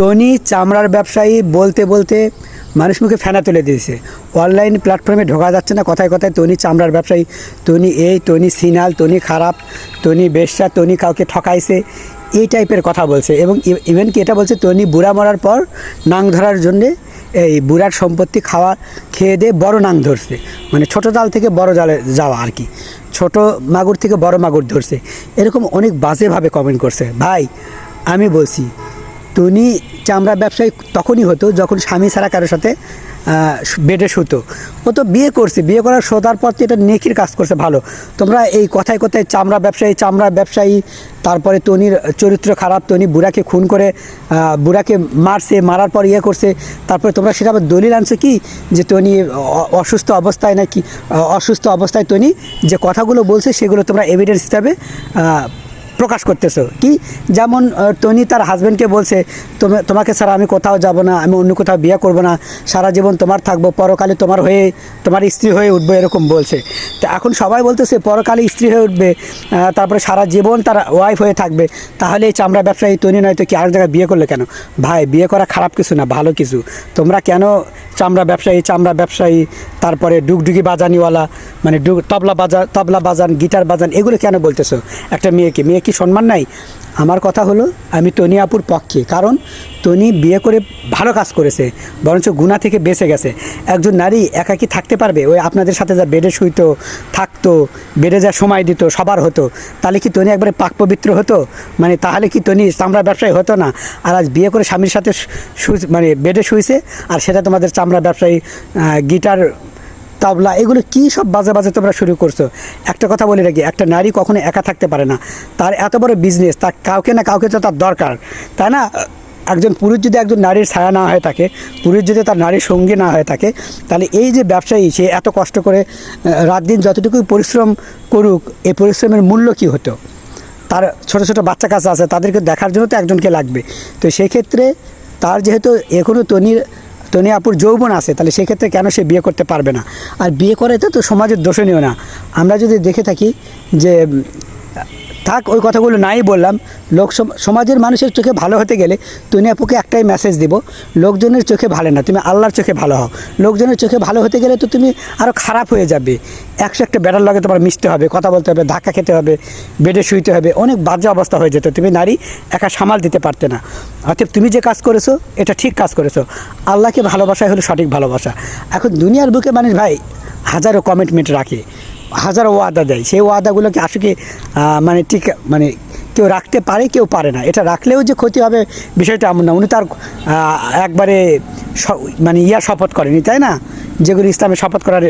Tony চামড়ার ব্যবসায়ী বলতে বলতে মানুষ মুখে ফেনা তুলে দিয়েছে। অনলাইন প্ল্যাটফর্মে ঢোকা যাচ্ছে না, কথায় কথায় টনি চামড়ার ব্যবসায়ী। টনি এই, টনি সিনাল, টনি খারাপ, টনি বেশ্যা, টনি কাউকে ঠকাইছে, এই টাইপের কথা বলছে। এবং ইভেন কি এটা বলছে, টনি বুড়া মরার পর নাং ধরার জন্যে এই বুড়ার সম্পত্তি খাওয়া, খেয়ে দিয়ে বড় নাং ধরছে। মানে ছোট জাল থেকে বড় জালে যাওয়া আর কি। ছোট মাগুর থেকে বড় মাগুর ধরছে। এরকম অনেক বাজেভাবে কমেন্ট করছে। ভাই, আমি বলছি টনি চামড়া ব্যবসায়ী তখনই হতো যখন স্বামী ছাড়া কারোর সাথে বেডে শুতো। ও তো বিয়ে করছে। বিয়ে করার শোধার পর তো এটা নেকির কাজ করছে ভালো। তোমরা এই কথায় কথায় চামড়া ব্যবসায়ী চামড়া ব্যবসায়ী, তারপরে তনির চরিত্র খারাপ তনি বুড়াকে খুন করে বুড়াকে মারছে, মারার পর ইয়ে করছে। তারপরে তোমরা সেটা আবার দলিল আনছো কি? যে তনি অসুস্থ অবস্থায় নাকি অসুস্থ অবস্থায় তনি যে কথাগুলো বলছে সেগুলো তোমরা এভিডেন্স হিসাবে প্রকাশ করতেছো? কি? যেমন টনি তার হাজব্যান্ডকে বলছে, তুমি, তোমাকে ছাড়া আমি কোথাও যাব না, আমি অন্য কোথাও বিয়ে করব না, সারা জীবন তোমার থাকব, পরকালে তোমার হয়ে, তোমার স্ত্রী হয়ে উঠবো, এরকম বলছে। তো এখন সবাই বলতেছে, পরকালে স্ত্রী হয়ে উঠবে তারপরে সারা জীবন তার ওয়াইফ হয়ে থাকবে, তাহলে এই চামড়া ব্যবসায়ী টনি নয়তো কি আরেক জায়গায় বিয়ে করলে কেন? ভাই, বিয়ে করা খারাপ কিছু না, ভালো কিছু। তোমরা কেন চামড়া ব্যবসায়ী চামড়া ব্যবসায়ী, তারপরে ডুগডুগি বাজানিওয়ালা মানে ডুগ, তবলা বাজা, তবলা বাজান, গিটার বাজান, এগুলো কেন বলতেছো? একটা মেয়েকে মেয়ে কি সম্মান নাই? আমার কথা হলো, আমি টনি আপুর পক্ষে। কারণ টনি বিয়ে করে ভালো কাজ করেছে, বরঞ্চ গুণা থেকে বেঁচে গেছে। একজন নারী একাকি থাকতে পারবে? ওই আপনাদের সাথে যা বেডে শুইতো, থাকতো, বেডে যা সময় দিত, সবার হতো, তাহলে কি টনি একবারে পাক পবিত্র হতো? মানে তাহলে কি টনি চামড়া ব্যবসায়ী হতো না? আর আজ বিয়ে করে স্বামীর সাথে মানে বেডে শুইছে, আর সেটা তোমাদের চামড়া ব্যবসায়ী গিটার তবলা, এগুলো কী সব বাজে বাজে তোমরা শুরু করছ? একটা কথা বলে রাখি, একটা নারী কখনো একা থাকতে পারে না। তার এত বড় বিজনেস তার কাউকে না কাউকে তো তার দরকার। তাই না? একজন পুরুষ যদি একজন নারীর ছায়া না হয়ে থাকে, পুরুষ যদি তার নারীর সঙ্গী না হয়ে থাকে, তাহলে এই যে ব্যবসায়ী, সে এত কষ্ট করে রাত দিন যতটুকু পরিশ্রম করুক, এই পরিশ্রমের মূল্য কী হতো? তার ছোট ছোট বাচ্চা কাছে আছে, তাদেরকে দেখার জন্য তো একজনকে লাগবে। তো সেক্ষেত্রে তার যেহেতু এখনও তনির তনি আপুর যৌবন আছে, তাহলে সেক্ষেত্রে কেন সে বিয়ে করতে পারবে না? আর বিয়ে করাতে তো সমাজের দোষণীয় না। আমরা যদি দেখে থাকি যে থাক, ওই কথাগুলো নাই বললাম। লোক সম- সমাজের মানুষের চোখে ভালো হতে গেলে তুমি আপুকে একটাই মেসেজ দিব, লোকজনের চোখে ভালো না, তুমি আল্লাহর চোখে ভালো হও। লোকজনের চোখে ভালো হতে গেলে তো তুমি আরও খারাপ হয়ে যাবে। একশো একটা বেড়ার লগে তোমার মিশতে হবে, কথা বলতে হবে, ধাক্কা খেতে হবে, বেডে শুইতে হবে, অনেক বাজে অবস্থা হয়ে যেত। তুমি নারী, একা সামাল দিতে পারতে না। অতএব তুমি যে কাজ করেছ, এটা ঠিক কাজ করেছ। আল্লাহকে ভালোবাসাই হলো সঠিক ভালোবাসা। এখন দুনিয়ার বুকে মানুষ ভাই, হাজারো কমিটমেন্ট রাখে। হাজারো ওয়াদা দেয়। সেই ওয়াদাগুলোকে আসলে মানে ঠিক মানে কেউ রাখতে পারে, কেউ পারে না। এটা রাখলেও যে ক্ষতি হবে বিষয়টা এমন না। উনি তার একবারে মানে ইয়া শপথ করেনি, তাই না? যেগুলো ইসলামে শপথ করার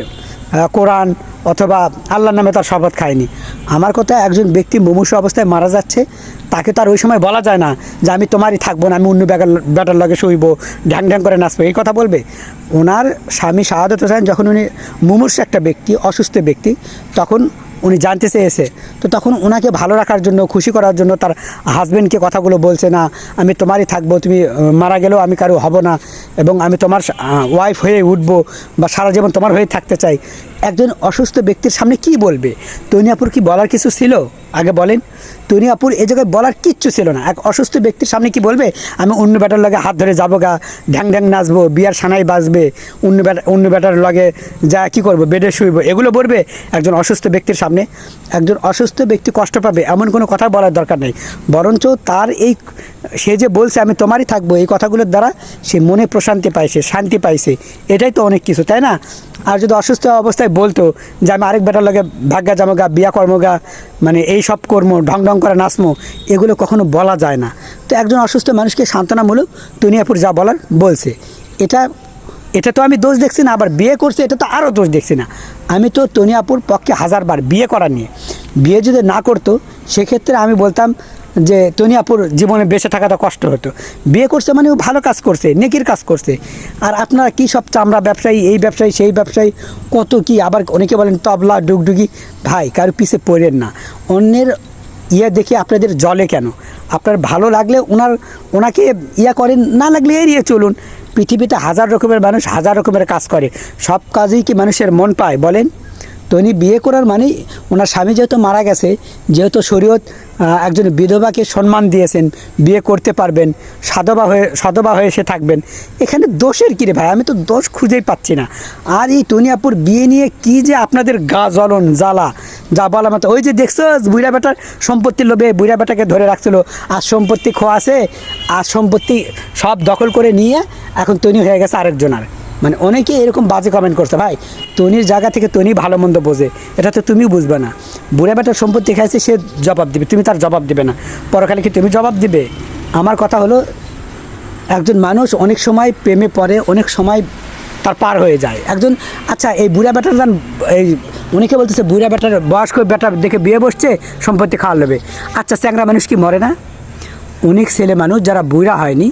কোরআন অথবা আল্লাহর নামে তার শপথ খায়নি। আমার কথা একজন ব্যক্তি মুমূর্ষ অবস্থায় মারা যাচ্ছে, তাকে তার ওই সময় বলা যায় না যে আমি তোমারই থাকব না, আমি অন্য ব্যাগার ব্যাটার লগে শুইব, ঢ্যাং ঢ্যাং করে নাচবো, এই কথা বলবে। ওনার স্বামী শাহাদত হোসেন, যখন উনি মুমূর্ষ একটা ব্যক্তি, অসুস্থ ব্যক্তি, তখন উনি জানতে চেয়েছে। তো তখন ওনাকে ভালো রাখার জন্য, খুশি করার জন্য তার হাজব্যান্ডকে কথাগুলো বলছে না, আমি তোমারই থাকব, তুমি মারা গেলেও আমি কারও হব না এবং আমি তোমার ওয়াইফ হয়ে উঠবো বা সারা জীবন তোমার হয়ে থাকতে চাই। একজন অসুস্থ ব্যক্তির সামনে কি বলবে? তনিয়াপুর কি বলার কিছু ছিল? আগে বলেন। তনিয়াপুর এ জায়গায় বলার কিচ্ছু ছিল না। এক অসুস্থ ব্যক্তির সামনে কি বলবে? আমি অন্য ব্যাটার লগে হাত ধরে যাব গা, ঢ্যাং ঢ্যাং নাচবো, বিয়ার সানাই বাজবে, অন্য ব্যাটা, অন্য ব্যাটার লগে যা কি করব, বেডে শুইব, এগুলো বলবে একজন অসুস্থ ব্যক্তির সামনে। একজন অসুস্থ ব্যক্তি কষ্ট পাবে, এমন কোনো কথা বলার দরকার নেই। বরঞ্চ তার এই সে যে বলছে, আমি তোমারই থাকব এই কথাগুলোর দ্বারা সে মনে প্রশান্তি পাইছে, শান্তি পাইছে। এটাই তো অনেক কিছু, তাই না? আর যদি অসুস্থ অবস্থায় বলতো যে, আমি আরেক বেটার লগে ভাগ্যা জামগা বিয়া কর্মগা মানে এই সব কর্ম, ঢং ঢং করে নাচমো এগুলো কখনো বলা যায় না। তো একজন অসুস্থ মানুষকে সান্ত্বনামূলক দুনিয়াপুর যা বলার বলছে। এটা এটা তো আমি দোষ দেখছি না, আবার বিয়ে করছে, এটা তো আরও দোষ দেখছি না। আমি তো তনিয়াপুর পক্ষে হাজারবার বিয়ে করা নিয়ে। বিয়ে যদি না করতো, সেক্ষেত্রে আমি বলতাম যে তনিয়াপুর জীবনে বেঁচে থাকাটা কষ্ট হতো। বিয়ে করছে মানে ও ভালো কাজ করছে, নেকির কাজ করছে। আর আপনারা কী সব চামড়া ব্যবসায়ী, এই ব্যবসায়ী, সেই ব্যবসায়ী, কত কি আবার অনেকে বলেন তবলা, ডুগডুগি। ভাই, কারও পিছে পড়েন না। অন্যের ইয়ে দেখে আপনাদের জলে কেন? আপনার ভালো লাগলে ওনার ওনাকে ইয়া করেন, না লাগলে এড়িয়ে চলুন। পৃথিবীতে হাজার রকমের মানুষ হাজার রকমের কাজ করে। সব কাজেই কি মানুষের মন পায়, বলেন? তনি বিয়ে করার মানে ওনার স্বামী যেহেতু মারা গেছে, যেহেতু শরীয়ত একজন বিধবাকে সম্মান দিয়েছেন, বিয়ে করতে পারবেন, সাধবা হয়ে সাধবা হয়ে সে থাকবেন। এখানে দোষের কী রে ভাই? আমি তো দোষ খুঁজেই পাচ্ছি না। আর এই টনিয়াপুর বিয়ে নিয়ে কি যে আপনাদের গা জ্বলন, জ্বালা, যা বলা মতো। ওই যে দেখছ বুড়া বেটার সম্পত্তির লোভে বুড়া বেটাকে ধরে রাখছিল। আর সম্পত্তি খোয়া আছে, আর সম্পত্তি সব দখল করে নিয়ে এখন তনি হয়ে গেছে আরেকজনের। মানে অনেকে এরকম বাজে কমেন্ট করছে, ভাই, তনির জায়গা থেকে তনি ভালো মন্দ বোঝে, এটা তো তুমি বুঝবে না। বুড়া বেটার সম্পত্তি খাইছে, সে জবাব দিবে, তুমি তার জবাব দিবে না। পরকালে কি তুমি জবাব দিবে? আমার কথা হলো, একজন মানুষ অনেক সময় প্রেমে পড়ে, অনেক সময় তার পার হয়ে যায়। একজন আচ্ছা এই বুড়া বেটার যান এই অনেকে বলতেছে, বুড়া বেটার বয়স্ক বেটা দেখে বিয়ে বসছে, সম্পত্তি খাওয়া নেবে আচ্ছা চ্যাংরা মানুষ কি মরে না? অনেক ছেলে মানুষ যারা বুড়া হয়নি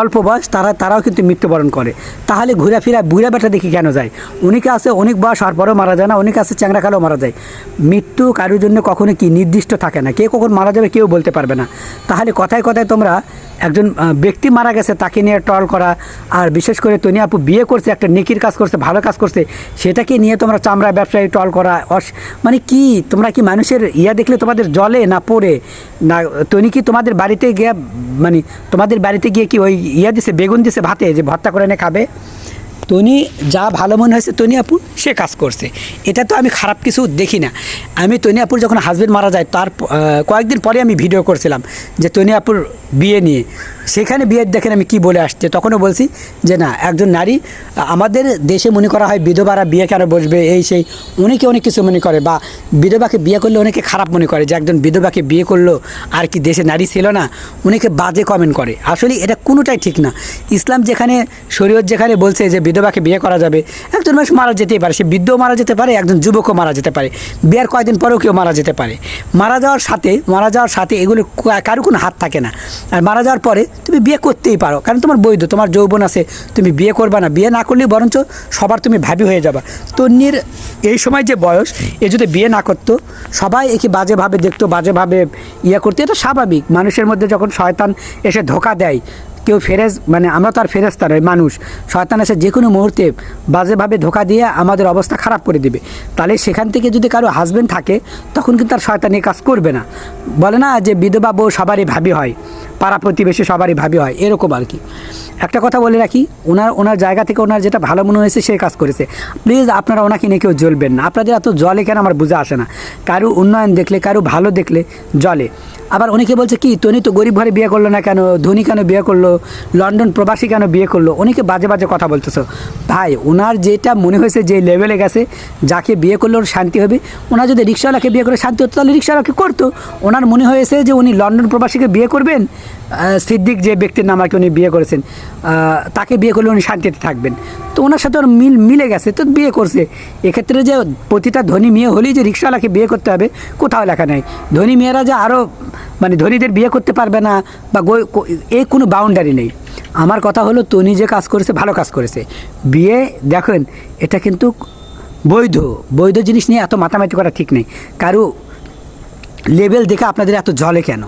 অল্প বয়স, তারা তারাও কিন্তু মৃত্যুবরণ করে। তাহলে ঘোরাফেরা বুড়া বেটা দেখি কেন যায়? অনেকে আছে, অনেক বয়স হওয়ার পরেও মারা যায় না, অনেকে আছে চ্যাংরা খালেও মারা যায়। মৃত্যু কারোর জন্য কখনো কি নির্দিষ্ট থাকে না। কে কখন মারা যাবে কেউ বলতে পারবে না। তাহলে কথায় কথায় তোমরা একজন ব্যক্তি মারা গেছে, তাকে নিয়ে ট্রল করা, আর বিশেষ করে তনি আপু বিয়ে করছে, একটা নেকির কাজ করছে, ভালো কাজ করছে, সেটাকে নিয়ে তোমরা চামড়া ব্যবসায়ী ট্রল করা, অস- মানে কি, তোমরা কি মানুষের ইয়া দেখলে তোমাদের জলে না পড়ে? না, তনি কি তোমাদের বাড়িতে গিয়ে মানে তোমাদের বাড়িতে গিয়ে কি ওই ইয়া দিছে, বেগুন দিছে ভাতে, যে ভর্তা করে এনে খাবে? তনি যা ভালো মনে হয়েছে তনি আপু, সে কাজ করছে। এটা তো আমি খারাপ কিছু দেখি না। আমি তনি আপুর যখন হাজবেন্ড মারা যায়, তার কয়েকদিন পরে আমি ভিডিও করছিলাম যে তনি আপুর বিয়ে নিয়ে। সেখানে বিয়ের দেখেন আমি কি বলে আসছে, তখনও বলছি যে না, একজন নারী, আমাদের দেশে মনে করা হয় বিধবারা বিয়ে কেন বসবে, এই সেই, অনেকে অনেক কিছু মনে করে বা বিধবাকে বিয়ে করলে অনেকে খারাপ মনে করে যে একজন বিধবাকে বিয়ে করল আর কি দেশে নারী ছিল না, অনেকে বাজে কমেন্ট করে। আসলে এটা কোনোটাই ঠিক না। ইসলাম যেখানে, শরীয়ত যেখানে বলছে যে বিধবাকে বিয়ে করা যাবে, একজন মানুষ মারা যেতেই পারে, সে বৃদ্ধও মারা যেতে পারে, একজন যুবকও মারা যেতে পারে, বিয়ার কয়েকদিন পরেও কেউ মারা যেতে পারে। মারা যাওয়ার সাথে, মারা যাওয়ার সাথে এগুলো কারও কোনো হাত থাকে না। আর মারা যাওয়ার পরে তুমি বিয়ে করতেই পারো। কারণ তোমার বৈধ, তোমার যৌবন আছে, তুমি বিয়ে করবা না, বিয়ে না করলেই বরঞ্চ সবার তুমি ভাবি হয়ে যাবা। তন্নির এই সময় যে বয়স, এ যদি বিয়ে না করতো, সবাই একে বাজেভাবে দেখতো, বাজেভাবে ইয়ে করতো, এটা স্বাভাবিক। মানুষের মধ্যে যখন শয়তান এসে ধোকা দেয়, কেউ ফেরেজ মানে আমরা তো আর ফেরেস্তা নয় মানুষ, শয়তান এসে যে কোনো মুহূর্তে বাজেভাবে ধোকা দিয়ে আমাদের অবস্থা খারাপ করে দিবে। তাহলে সেখান থেকে যদি কারও হাজবেন্ড থাকে, তখন কিন্তু তার শয়তান এই কাজ করবে না। বলে না যে বিধবা বউ সবারই ভাবি হয়। পাড়া প্রতিবেশী সবারই ভাবি হয়, এরকম আর কি। একটা কথা বলে রাখি, ওনার ওনার জায়গা থেকে ওনার যেটা ভালো মনে হয়েছে সে কাজ করেছে। প্লিজ আপনারা ওনাকে নিয়ে কেউ জ্বলবেন না। আপনাদের এত জলে কেন আমার বুঝে আসে না। কারও উন্নয়ন দেখলে, কারও ভালো দেখলে জলে। আবার অনেকে বলছে কি, তনি তো গরিব ঘরে বিয়ে করল না কেন? ধনী কেন বিয়ে করল? লন্ডন প্রবাসী কেন বিয়ে করল? অনেকে বাজে বাজে কথা বলতেছো। ভাই, ওনার যেটা মনে হয়েছে যে লেভেলে গেছে, যাকে বিয়ে করলে ওর শান্তি হবে, ওনার যদি রিক্সাওয়ালাকে বিয়ে করে শান্তি হতো, তাহলে রিক্সাওয়ালাকে করতো। ওনার মনে হয়েছে যে উনি লন্ডন প্রবাসীকে বিয়ে করবেন? সিদ্দিক যে ব্যক্তির নাম আর উনি বিয়ে করেছেন তাকে বিয়ে করলে উনি শান্তিতে থাকবেন। তো ওনার সাথে ওর মিল মিলে গেছে, তো বিয়ে করছে। এক্ষেত্রে যে প্রতিটা ধনী মেয়ে হলেই যে রিক্সাওয়ালাকে বিয়ে করতে হবে, কোথাও লেখা নেই। ধনী মেয়েরা যে আরও মানে ধনীদের বিয়ে করতে পারবে না বা এই কোনো বাউন্ডারি নেই। আমার কথা হলো তনি যে কাজ করেছে, ভালো কাজ করেছে। বিয়ে, দেখেন, এটা কিন্তু বৈধ। বৈধ জিনিস নিয়ে এত মাতামাতি করা ঠিক নেই। কারও লেভেল দেখে আপনাদের এত জলে কেন?